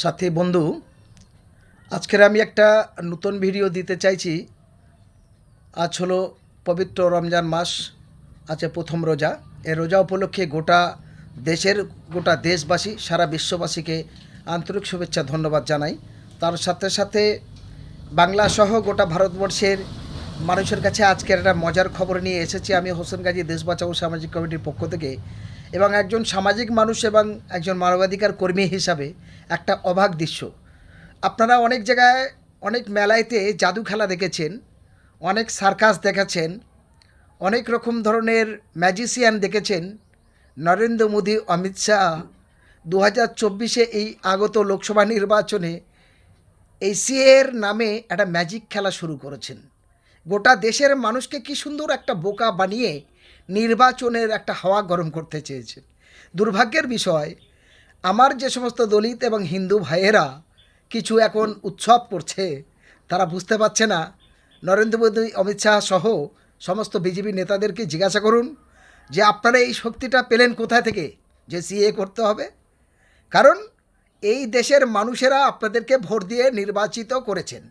সাথী বন্ধু, আজকের আমি একটা নতুন ভিডিও দিতে চাইছি। আজ হলো পবিত্র রমজান মাস আছে প্রথম রোজা। এই রোজা উপলক্ষে গোটা দেশের, গোটা দেশবাসী, সারা বিশ্ববাসীকে আন্তরিক শুভেচ্ছা, ধন্যবাদ জানাই। তার সাথে সাথে বাংলা সহ গোটা ভারতবর্ষের মানুষের কাছে আজকের একটা মজার খবর নিয়ে এসেছি। আমি হোসেন গাজী দেশ বাঁচাও সামাজিক কমিটির পক্ষ থেকে। এবং একজন সামাজিক মানুষ এবং একজন মানবাধিকার কর্মী হিসাবে একটা অভাগ দৃশ্য। আপনারা অনেক জায়গায়, অনেক মেলাইতে জাদু খেলা দেখেছেন, অনেক সার্কাস দেখেছেন, অনেক রকম ধরনের ম্যাজিশিয়ান দেখেছেন। নরেন্দ্র মোদী, অমিত শাহ দু হাজার চব্বিশে এই আগত লোকসভা নির্বাচনে এই সিএর নামে একটা ম্যাজিক খেলা শুরু করেছেন। গোটা দেশের মানুষকে কি সুন্দর একটা বোকা বানিয়ে নির্বাচনের একটা হাওয়া গরম করতে চেয়েছেন দুর্ভাগ্যের বিষয়, আমার যে সমস্ত দলিত এবং হিন্দু ভাইয়েরা কিছু এখন উৎসব করছে, তারা বুঝতে পারছে না। নরেন্দ্র মোদী, অমিত শাহ সহ সমস্ত বিজেপি নেতাদেরকে জিজ্ঞাসা করুন যে আপনারা এই শক্তিটা পেলেন কোথায় থেকে? যে সিএ করতে হবে। কারণ এই দেশের মানুষেরা আপনাদেরকে ভোট দিয়ে নির্বাচিত করেছেন।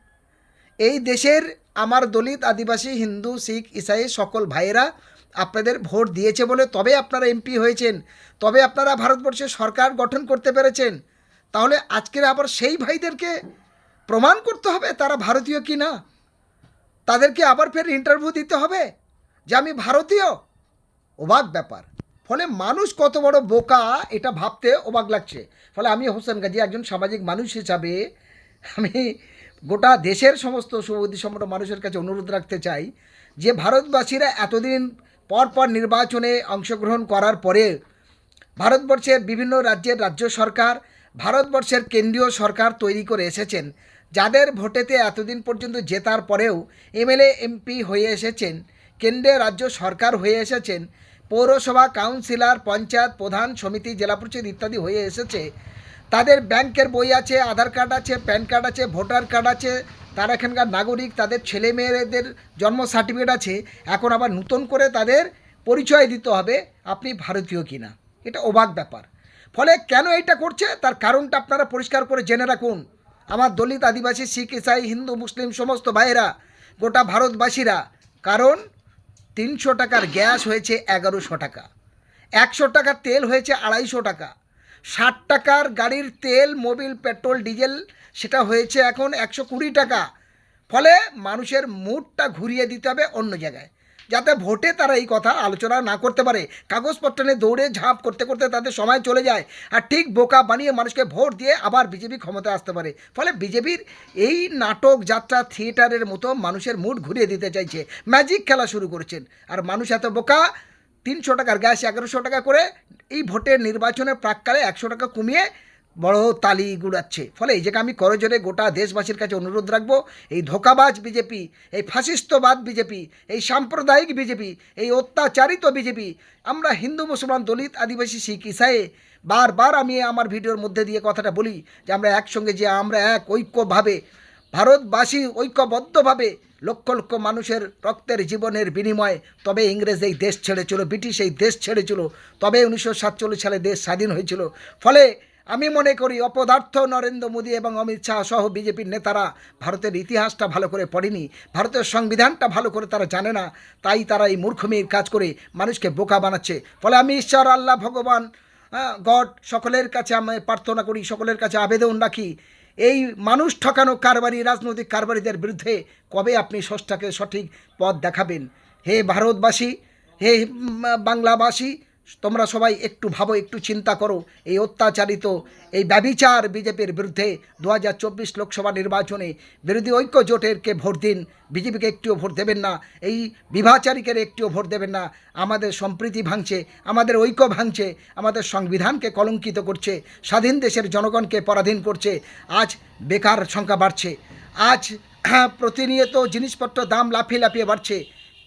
এই দেশের আমার দলিত, আদিবাসী, হিন্দু, শিখ, ইসাই সকল ভাইয়েরা আপনাদের ভোট দিয়েছে বলে তবে আপনারা এমপি হয়েছেন, তবে আপনারা ভারতবর্ষে সরকার গঠন করতে পেরেছেন, তাহলে আজকের আবার সেই ভাইদেরকে প্রমাণ করতে হবে তারা ভারতীয় কি না? তাদেরকে আবার ফের ইন্টারভিউ দিতে হবে যে আমি ভারতীয়? অবাক ব্যাপার। ফলে মানুষ কত বড় বোকা, এটা ভাবতে অবাক লাগছে। ফলে আমি হোসেন গাজী একজন সামাজিক মানুষ হিসাবে আমি গোটা দেশের সমস্ত সুবুদ্ধি সম্পন্ন মানুষের কাছে অনুরোধ রাখতে চাই যে ভারতবাসীরা এতদিন পর পর নির্বাচনে অংশগ্রহণ করার পরে ভারতবর্ষের বিভিন্ন রাজ্যের রাজ্য সরকার, ভারতবর্ষের কেন্দ্রীয় সরকার তৈরি করে এসেছেন। যাদের ভোটেতে এতদিন পর্যন্ত জেতার পরেও এমএলএ, এমপি হয়ে এসেছেন, কেন্দ্রে রাজ্য সরকার হয়ে এসেছেন, পৌরসভা, কাউন্সিলর, পঞ্চায়েত প্রধান, সমিতি, জেলা পরিষদ ইত্যাদি হয়ে এসেছে। তাদের ব্যাংকের বই আছে, আধার কার্ড আছে, প্যান কার্ড আছে, ভোটার কার্ড আছে, তারা এখানকার নাগরিক, তাদের ছেলে মেয়েদের জন্ম সার্টিফিকেট আছে, এখন আবার নতুন করে তাদের পরিচয় দিতে হবে আপনি ভারতীয় কিনা। এটা অবাক ব্যাপার। ফলে কেন এটা করছে? তার কারণটা আপনারা পরিষ্কার করে জেনে রাখুন। আমার দলিত আদিবাসী, শিখ, ইসাই, হিন্দু, মুসলিম সমস্ত ভাইয়েরা, গোটা ভারতবাসীরা, কারণ তিনশো টাকার গ্যাস হয়েছে এগারোশো টাকা। একশো টাকার তেল হয়েছে আড়াইশো টাকা। ষাট টাকার গাড়ির তেল, মোবিল, পেট্রোল, ডিজেল, সেটা হয়েছে এখন একশো কুড়ি টাকা। ফলে মানুষের মুডটা ঘুরিয়ে দিতে হবে অন্য জায়গায়। যাতে ভোটে তারা এই কথা আলোচনা না করতে পারে। কাগজপত্র নিয়ে দৌড়ে ঝাঁপ করতে করতে তাদের সময় চলে যায়। আর ঠিক বোকা বানিয়ে মানুষকে ভোট দিয়ে আবার বিজেপি ক্ষমতায় আসতে পারে। ফলে বিজেপির এই নাটক যাত্রা থিয়েটারের মতো মানুষের মুড ঘুরিয়ে দিতে চাইছে। ম্যাজিক খেলা শুরু করেছেন। আর মানুষ এত বোকা তিনশো টাকার গ্যাস এগারোশো টাকা করে এই ভোটের নির্বাচনের প্রাককালে একশো টাকা কমিয়ে বড় তালি গুড়াচ্ছে। ফলে এই আমি করজোরে গোটা দেশবাসীর কাছে অনুরোধ রাখব, এই ধোকাবাজ বিজেপি, এই ফাসিস্তবাদ বিজেপি, এই সাম্প্রদায়িক বিজেপি, এই অত্যাচারিত বিজেপি, আমরা হিন্দু মুসলমান দলিত আদিবাসী শিখ ইসায়ে বারবার আমি আমার ভিডিওর মধ্যে দিয়ে কথাটা বলি যে আমরা একসঙ্গে যে আমরা এক ঐক্যভাবে, ভারতবাসী ঐক্যবদ্ধভাবে লক্ষ লক্ষ মানুষের রক্তের জীবনের বিনিময়ে তবে ইংরেজ এই দেশ ছেড়েছিল ব্রিটিশ এই দেশ ছেড়েছিল তবে উনিশশো সাতচল্লিশ সালে দেশ স্বাধীন হয়েছিল। ফলে আমি মনে করি অপদার্থ নরেন্দ্র মোদী এবং অমিত শাহ সহ বিজেপির নেতারা ভারতের ইতিহাসটা ভালো করে পড়েনি, ভারতের সংবিধানটা ভালো করে তারা জানে না, তাই তারা এই মূর্খমির কাজ করে মানুষকে বোকা বানাচ্ছে। ফলে আমি ঈশ্বর, আল্লাহ, ভগবান গড সকলের কাছে আমি প্রার্থনা করি, সকলের কাছে আবেদন রাখি এই মানুষ ঠকানো কারবারি, রাজনৈতিক কারবারিদের বিরুদ্ধে কবে আপনি ষষ্ঠাকে সঠিক পথ দেখাবেন? হে ভারতবাসী, হে বাংলাবাসী তোমরা সবাই একটু ভাবো, একটু চিন্তা করো। এই অত্যাচারিত, এই ব্যবিচার বিজেপির বিরুদ্ধে দু লোকসভা নির্বাচনে বিরোধী ঐক্য জোটেরকে ভোট দিন। বিজেপিকে একটিও ভোট দেবেন না। এই বিভাচারিকের একটিও ভোট দেবেন না। আমাদের সম্প্রীতি ভাঙছে, আমাদের ঐক্য ভাঙছে, আমাদের সংবিধানকে কলঙ্কিত করছে, স্বাধীন দেশের জনগণকে পরাধীন করছে। আজ বেকার সংখ্যা বাড়ছে। আজ প্রতিনিয়ত জিনিসপত্র দাম লাফিয়ে লাফিয়ে বাড়ছে।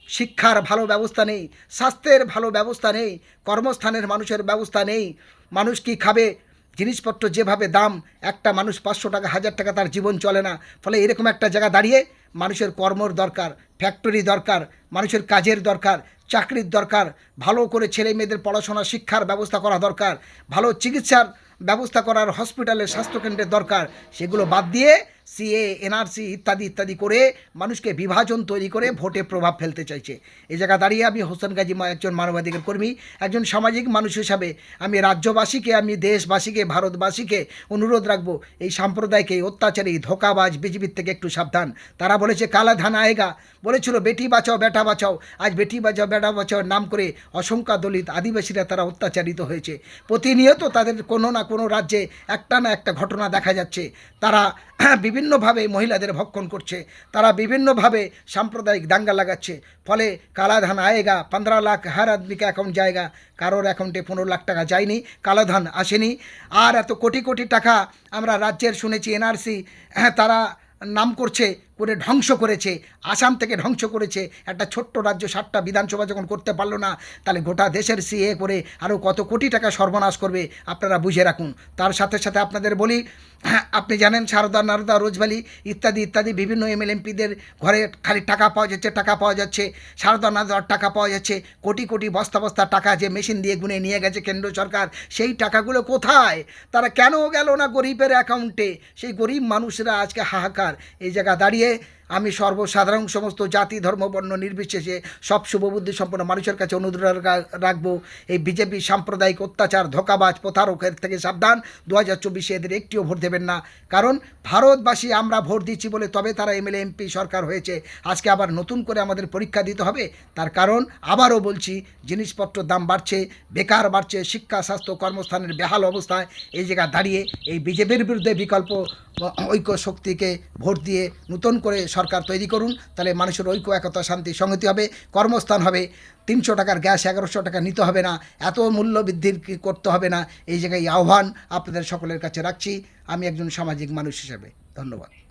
শিক্ষার ভালো ব্যবস্থা নেই, স্বাস্থ্যের ভালো ব্যবস্থা নেই, কর্মস্থানের মানুষের ব্যবস্থা নেই। মানুষ কি খাবে? জিনিসপত্র যেভাবে দাম, একটা মানুষ পাঁচশো টাকা, হাজার টাকা তার জীবন চলে না। ফলে এরকম একটা জায়গা দাঁড়িয়ে মানুষের কর্মর দরকার ফ্যাক্টরি দরকার, মানুষের কাজের দরকার, চাকরির দরকার, ভালো করে ছেলে মেয়েদের পড়াশোনা, শিক্ষার ব্যবস্থা করা দরকার, ভালো চিকিৎসার ব্যবস্থা করার হসপিটালের স্বাস্থ্যকেন্দ্রের দরকার, সেগুলো বাদ দিয়ে সিএ এনআরসি ইত্যাদি ইত্যাদি করে মানুষকে বিভাজন তৈরি করে ভোটে প্রভাব ফেলতে চাইছে। এই জায়গা দাঁড়িয়ে আমি হোসেন গাজী একজন মানবাধিকার কর্মী, একজন সামাজিক মানুষ হিসাবে আমি রাজ্যবাসীকে, আমি দেশবাসীকে, ভারতবাসীকে অনুরোধ রাখব, এই সাম্প্রদায়িক অত্যাচারী ধোকাবাজ বিজেপির থেকে একটু সাবধান। তারা বলেছে, কালা ধান আয়েগা বলেছিল, বেটি বাঁচাও, বেটা বাঁচাও। আজ বেটি বাঁচাও, বেটা বাঁচাও নাম করে অসংখ্যা দলিত আদিবাসীরা তারা অত্যাচারিত হয়েছে। প্রতিনিয়ত তাদের কোনো না কোনো রাজ্যে একটা না একটা ঘটনা দেখা যাচ্ছে। তারা বিভিন্নভাবে মহিলাদের ভক্ষণ করছে। তারা বিভিন্নভাবে সাম্প্রদায়িক দাঙ্গা লাগাচ্ছে। ফলে কালাধান আয়েগা, পনেরো লাখ হার আদমিকে অ্যাকাউন্ট জায়গা, কারোর অ্যাকাউন্টে পনেরো লাখ টাকা যায়নি, কালাধান আসেনি। আর এত কোটি কোটি টাকা আমরা রাজ্যের শুনেছি, এনআরসি হ্যাঁ তারা নাম করছে করে ধ্বংস করেছে, আসাম থেকে ধ্বংস করেছে। একটা ছোট্ট রাজ্য সাতটা বিধানসভা যখন করতে পারল না, তাহলে গোটা দেশের সিএ করে আরও কত কোটি টাকা সর্বনাশ করবে আপনারা বুঝে রাখুন। তার সাথে সাথে আপনাদের বলি, আপনি জানেন সারদা, নারদা, রোজভ্যালি ইত্যাদি ইত্যাদি বিভিন্ন এমপিদের ঘরে খালি টাকা পাওয়া যাচ্ছে, টাকা পাওয়া যাচ্ছে। সারদা, নারদার টাকা পাওয়া যাচ্ছে। কোটি কোটি বস্তা বস্তা টাকা যে মেশিন দিয়ে গুনে নিয়ে গেছে কেন্দ্র সরকার, সেই টাকাগুলো কোথায়? তারা কেন গেল না গরিবের অ্যাকাউন্টে? সেই গরিব মানুষরা আজকে হাহাকার। এই জায়গা দাঁড়িয়ে pie আমি সর্বসাধারণ সমস্ত জাতি, ধর্ম, বর্ণ নির্বিশেষে সব শুভবুদ্ধি সম্পন্ন মানুষের কাছে অনুরোধ রাখব। এই বিজেপি সাম্প্রদায়িক অত্যাচার, ধোকাবাজ প্রতারকের থেকে সাবধান। দু হাজার চব্বিশে এদের একটিও ভোট দেবেন না। কারণ ভারতবাসী আমরা ভোট দিচ্ছি বলে তবে তারা এমএলএ এমপি সরকার হয়েছে। আজকে আবার নতুন করে আমাদের পরীক্ষা দিতে হবে। তার কারণ আবারও বলছি জিনিসপত্রের দাম বাড়ছে, বেকার বাড়ছে, শিক্ষা, স্বাস্থ্য, কর্মস্থানের বেহাল অবস্থায় এই জায়গা দাঁড়িয়ে এই বিজেপির বিরুদ্ধে বিকল্প, ঐক্য শক্তিকে ভোট দিয়ে নতুন করে সরকার তৈরি করুন, তাহলে মানুষের ঐক্য, একতা, শান্তি, সংহতি হবে, কর্মস্থান হবে। তিনশো টাকার গ্যাস, এগারোশো টাকা নিতে হবে না, এত মূল্য বৃদ্ধির করতে হবে না, এই জায়গায় আহ্বান আপনাদের সকলের কাছে রাখছি। আমি একজন সামাজিক মানুষ হিসেবে। ধন্যবাদ।